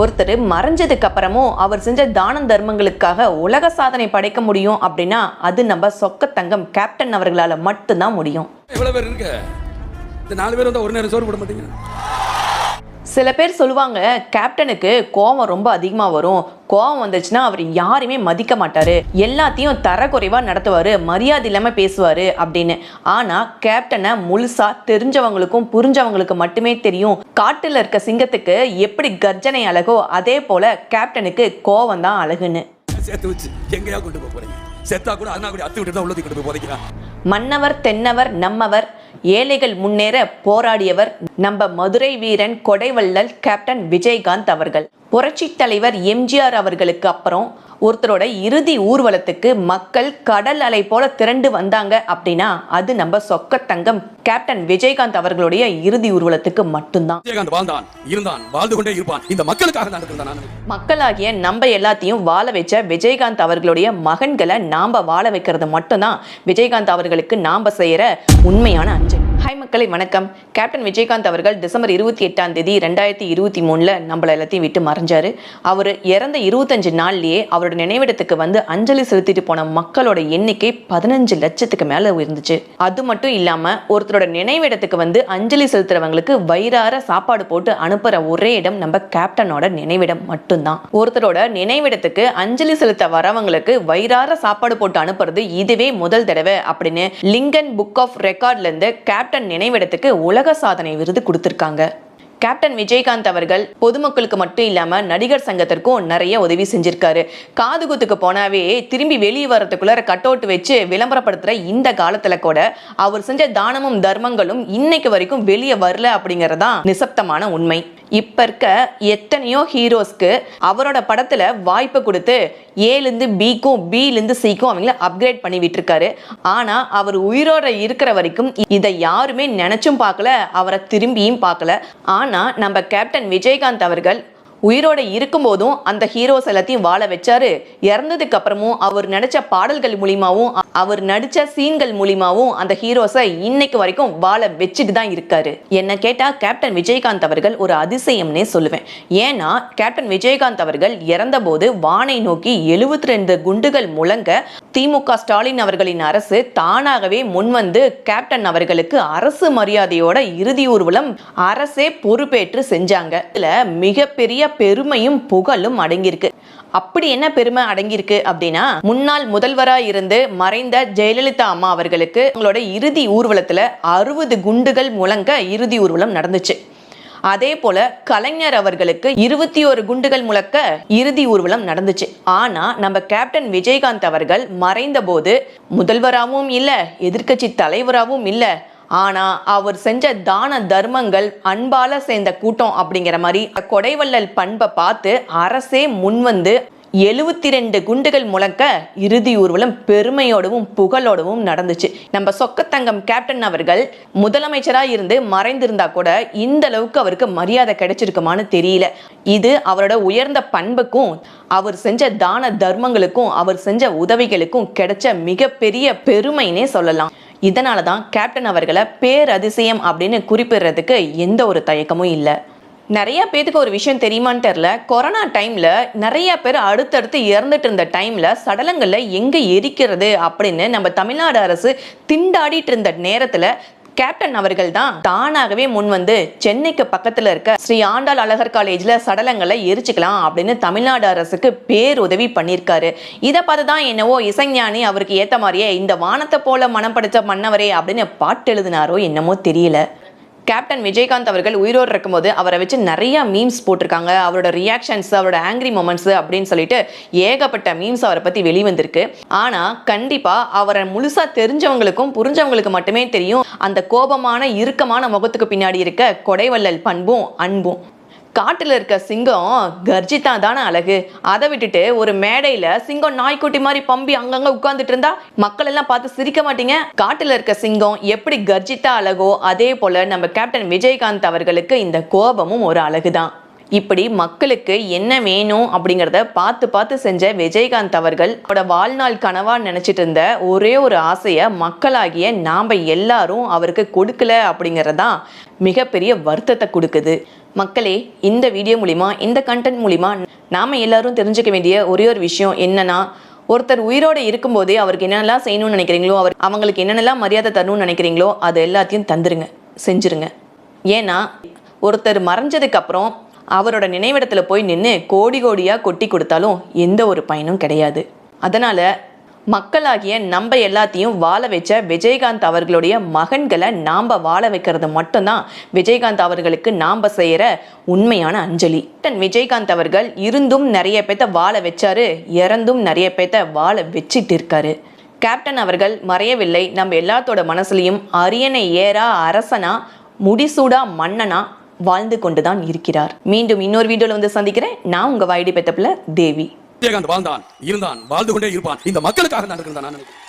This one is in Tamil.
ஒருத்தர் மறைஞ்சதுக்கு அப்புறமும் அவர் செஞ்ச தான தர்மங்களுக்காக உலக சாதனை படைக்க முடியும் அப்படின்னா அது நம்ம சொக்க தங்கம் கேப்டன் அவர்களால மட்டும்தான் முடியும். எவ்வளவு பேர் இருக்கு? இந்த நாலு பேர் வந்து ஒரு நேரம் சோறு போட மாட்டீங்க. சில பேர் சொல்லுவாங்க கேப்டனுக்கு கோவம் ரொம்ப அதிகமாக வரும். கோவம் வந்துச்சுன்னா அவர் யாரையுமே மதிக்க மாட்டாரு. எல்லாத்தையும் தரக்குறைவா நடத்துவாரு. மரியாதை இல்லாம பேசுவாரு அப்படின்னு. ஆனா கேப்டனை முழுசா தெரிஞ்சவங்களுக்கும் புரிஞ்சவங்களுக்கு மட்டுமே தெரியும். காட்டுல இருக்க சிங்கத்துக்கு எப்படி கர்ஜனை அழகோ அதே போல கேப்டனுக்கு கோவம் தான் அழகுன்னு. சேர்த்து வச்சு எங்கேயா கொண்டு போக போறீங்க. செத்தா கூட அண்ணா கூட அத்து விட்டு தான் உள்ளதை கொண்டு போய் போறீங்களா? மன்னவர் தென்னவர் நம்மவர் ஏழைகள் முன்னேற போராடியவர் நம்ம மதுரை வீரன் கொடைவள்ளல் கேப்டன் விஜயகாந்த் அவர்கள். புரட்சி தலைவர் எம்ஜிஆர் அவர்களுக்கு அப்புறம் ஒருத்தரோட இறுதி ஊர்வலத்துக்கு மக்கள் கடல் அலை போல திரண்டு வந்தாங்க அப்படின்னா அது நம்ம சொக்க தங்கம். கேப்டன் விஜயகாந்த் அவர்களுடைய இறுதி ஊர்வலத்துக்கு மட்டும்தான். விஜயகாந்த் வாழ்ந்தான் இருந்தான் வாழ்ந்து கொண்டே இருப்பான். இந்த மக்களுக்காக தான் இருக்கிறேன் நான் மக்களாகிய நம்ம எல்லாத்தையும் வாழ வச்ச விஜயகாந்த் அவர்களுடைய மகன்களை நாம வாழ வைக்கிறது மட்டும்தான் விஜயகாந்த் அவர்களுக்கு நாம செய்யற உண்மையான அஞ்சலி. ஹாய் மக்களை வணக்கம். கேப்டன் விஜயகாந்த் அவர்கள் டிசம்பர் இருபத்தி எட்டாம் தேதி ரெண்டாயிரத்தி இருபத்தி மூணுல நம்மள எல்லாத்தையும் விட்டு மறைஞ்சாரு. அவர் இறந்த இருபத்தஞ்சு நாள்லயே அவரோட நினைவிடத்துக்கு வந்து அஞ்சலி செலுத்திட்டு போன மக்களோட எண்ணிக்கை பதினஞ்சு லட்சத்துக்கு மேல இருந்துச்சு அது மட்டும் இல்லாம ஒருத்தரோட நினைவிடத்துக்கு வந்து அஞ்சலி செலுத்துறவங்களுக்கு வயிறார சாப்பாடு போட்டு அனுப்புற ஒரே இடம் நம்ம கேப்டனோட நினைவிடம் மட்டும்தான். ஒருத்தரோட நினைவிடத்துக்கு அஞ்சலி செலுத்த வரவங்களுக்கு வயிறார சாப்பாடு போட்டு அனுப்புறது இதுவே முதல் தடவை அப்படின்னு லிங்கன் புக் ஆஃப் ரெக்கார்ட்ல இருந்து கேப்டன் நினைவிடத்துக்கு உலக சாதனை விருது கொடுத்திருக்காங்க. கேப்டன் விஜயகாந்த் அவர்கள் பொதுமக்களுக்கு மட்டும் இல்லாம நடிகர் சங்கத்திற்கும் நிறைய உதவி செஞ்சிருக்காரு. காதுகுத்துக்கு போனாவே திரும்பி வெளியே வர்றதுக்குள்ள கட் அவுட் வச்சு விளம்பரப்படுத்துற இந்த காலத்துல கூட அவர் செஞ்ச தானமும் தர்மங்களும் இன்னைக்கு வரைக்கும் வெளியே வரல அப்படிங்கறதான் நிசப்தமான உண்மை. இப்ப இருக்க எத்தனையோ ஹீரோஸ்க்கு அவரோட படத்துல வாய்ப்பு கொடுத்து ஏலேருந்து பிக்கும் பிலேருந்து சிக்கும் அவங்கள அப்கிரேட் பண்ணி விட்டுருக்காரு. ஆனா அவர் உயிரோட இருக்கிற வரைக்கும் இதை யாருமே நினைச்சும் பார்க்கல அவரை திரும்பியும் பார்க்கல. ஆனா நம்ம கேப்டன் விஜயகாந்த் அவர்கள் உயிரோட இருக்கும்போதும் அந்த ஹீரோஸ் எல்லாத்தையும் வாழ வச்சாரு. இறந்ததுக்கு அப்புறமும் அவர் நடிச்ச பாடல்கள் மூலியமாவும் அவர் நடிச்ச சீன்கள் மூலியமாவும் அந்த ஹீரோஸை இன்னைக்கு வரைக்கும் வாழ வச்சுட்டு தான் இருக்காரு. என்ன கேட்டா கேப்டன் விஜயகாந்த் அவர்கள் ஒரு அதிசயம்னே சொல்லுவேன். ஏன்னா கேப்டன் விஜயகாந்த் அவர்கள் இறந்தபோது வானை நோக்கி எழுபத்தி ரெண்டு குண்டுகள் முழங்க திமுக ஸ்டாலின் அவர்களின் அரசு தானாகவே முன்வந்து கேப்டன் அவர்களுக்கு அரசு மரியாதையோட இறுதி ஊர்வலம் அரசே பொறுப்பேற்று செஞ்சாங்க. இதுல மிகப்பெரிய பெருமையும் புகழும் அடங்கியிருக்கு. அப்படி என்ன பெருமை அடங்கியிருக்கு அப்படின்னா முன்னாள் முதல்வராக இருந்து மறைந்த ஜெயலலிதா அம்மா அவர்களுக்கு அவங்களோட இறுதி ஊர்வலத்தில் அறுபது குண்டுகள் முழங்க இறுதி ஊர்வலம் நடந்துச்சு. அதே போல கலைஞர் அவர்களுக்கு இருபத்தி ஒரு குண்டுகள் முழக்க இறுதி ஊர்வலம் நடந்துச்சு. ஆனா நம்ம கேப்டன் விஜயகாந்த் அவர்கள் மறைந்த போது முதல்வராகவும் இல்ல எதிர்க்கட்சி தலைவராகவும் இல்லை ஆனால் அவர் செஞ்ச தான தர்மங்கள் அன்பால சேர்ந்த கூட்டம் அப்படிங்கிற மாதிரி கொடைவள்ளல் பண்பை பார்த்து அரசே முன்வந்து எழுபத்தி ரெண்டு குண்டுகள் முழக்க இறுதி ஊர்வலம் பெருமையோடவும் புகழோடவும் நடந்துச்சு. நம்ம சொக்கத்தங்கம் கேப்டன் அவர்கள் முதலமைச்சராக இருந்து மறைந்திருந்தா கூட இந்த அளவுக்கு அவருக்கு மரியாதை கிடைச்சிருக்குமான்னு தெரியல. இது அவரோட உயர்ந்த பண்புக்கும் அவர் செஞ்ச தான தர்மங்களுக்கும் அவர் செஞ்ச உதவிகளுக்கும் கிடைச்ச மிகப்பெரிய பெருமைன்னே சொல்லலாம். இதனால தான் கேப்டன் அவர்களை பேரதிசயம் அப்படின்னு குறிப்பிடுறதுக்கு எந்த ஒரு தயக்கமும் இல்லை. நிறைய பேத்துக்கு ஒரு விஷயம் தெரியுமான்னு தெரில கொரோனா டைமில் நிறைய பேர் அடுத்தடுத்து இறந்துட்டு இருந்த டைமில் சடலங்களில் எங்கே எரிக்கிறது அப்படின்னு நம்ம தமிழ்நாடு அரசு திண்டாடிட்டு இருந்த நேரத்தில் கேப்டன் அவர்கள் தான் தானாகவே முன் வந்து சென்னைக்கு பக்கத்துல இருக்க ஸ்ரீ ஆண்டாள் அழகர் காலேஜ்ல சடலங்களை எரிச்சுக்கலாம் அப்படின்னு தமிழ்நாடு அரசுக்கு பேருதவி பண்ணியிருக்காரு. இதை பார்த்து தான் என்னவோ இசைஞானி அவருக்கு ஏத்த மாதிரியே இந்த வானத்தை போல மனம் படைச்ச மன்னவரே அப்படின்னு பாட்டு எழுதினாரோ என்னமோ தெரியல. கேப்டன் விஜயகாந்த் அவர்கள் உயிரோடு இருக்கும்போது அவரை வச்சு நிறைய மீம்ஸ் போட்டிருக்காங்க. அவரோட ரியாக்ஷன்ஸ் அவரோட ஆங்கிரி மொமெண்ட்ஸ் அப்படின்னு சொல்லிட்டு ஏகப்பட்ட மீம்ஸ் அவரை பற்றி வெளிவந்திருக்கு. ஆனால் கண்டிப்பாக அவரை முழுசாக தெரிஞ்சவங்களுக்கும் புரிஞ்சவங்களுக்கு மட்டுமே தெரியும். அந்த கோபமான இறுக்கமான முகத்துக்கு பின்னாடி இருக்க கொடைவள்ளல் பண்பும் அன்பும். காட்டில் இருக்க சிங்கம் கர்ஜித்தா தானே அழகு. அதை விட்டுட்டு ஒரு மேடையில சிங்கம் நாய்க்குட்டி மாதிரி பம்பி அங்கங்க உட்காந்துட்டு இருந்தா மக்கள் எல்லாம் பார்த்து சிரிக்க மாட்டீங்க. காட்டில் இருக்க சிங்கம் எப்படி கர்ஜித்தா அழகோ அதே போல நம்ம கேப்டன் விஜயகாந்த் அவர்களுக்கு இந்த கோபமும் ஒரு அழகுதான். இப்படி மக்களுக்கு என்ன வேணும் அப்படிங்கிறத பார்த்து பார்த்து செஞ்ச விஜயகாந்த் அவர்கள் அவரோட வாழ்நாள் கனவா நினைச்சிட்டு இருந்த ஒரே ஒரு ஆசையை மக்களாகிய நாம எல்லாரும் அவருக்கு கொடுக்கல அப்படிங்கிறதான் மிகப்பெரிய வருத்தத்தை கொடுக்குது. மக்களே இந்த வீடியோ மூலிமா இந்த கண்டென்ட் மூலிமா நாம் எல்லாரும் தெரிஞ்சுக்க வேண்டிய ஒரே ஒரு விஷயம் என்னன்னா ஒருத்தர் உயிரோடு இருக்கும்போதே அவருக்கு என்னென்னலாம் செய்யணும்னு நினைக்கிறீங்களோ அவர் அவங்களுக்கு என்னென்னலாம் மரியாதை தரணும்னு நினைக்கிறீங்களோ அது எல்லாத்தையும் தந்துருங்க செஞ்சுருங்க. ஏன்னா ஒருத்தர் மறைஞ்சதுக்கப்புறம் அவரோட நினைவிடத்தில் போய் நின்று கோடி கோடியாக கொட்டி கொடுத்தாலும் எந்த ஒரு பயனும் கிடையாது. அதனால் மக்களாகிய நம்ம எல்லாத்தையும் வாழ வச்ச விஜயகாந்த் அவர்களுடைய மகன்களை நாம் வாழ வைக்கிறது மட்டும்தான் விஜயகாந்த் அவர்களுக்கு நாம் செய்கிற உண்மையான அஞ்சலி. டன் விஜயகாந்த் அவர்கள் இருந்தும் நிறைய பேத்த வாழ வச்சாரு இறந்தும் நிறைய பேத்த வாழ வச்சிட்டு இருக்காரு. கேப்டன் அவர்கள் மறையவில்லை நம்ம எல்லாத்தோட மனசுலையும் அரியணை ஏறா அரசனா முடிசூடா மன்னனா வாழ்ந்து கொண்டுதான் இருக்கிறார். மீண்டும் இன்னொரு வீடியோவில் வந்து சந்திக்கிறேன். நான் உங்கள் வாயிடி பெத்தப்பில் தேவி. விஜயகாந்த் வாழ்ந்தான் இருந்தான் வாழ்ந்து கொண்டே இருப்பான். இந்த மக்களுக்காக நான் இருக்கிறேன் நான் நினைக்கிறேன்.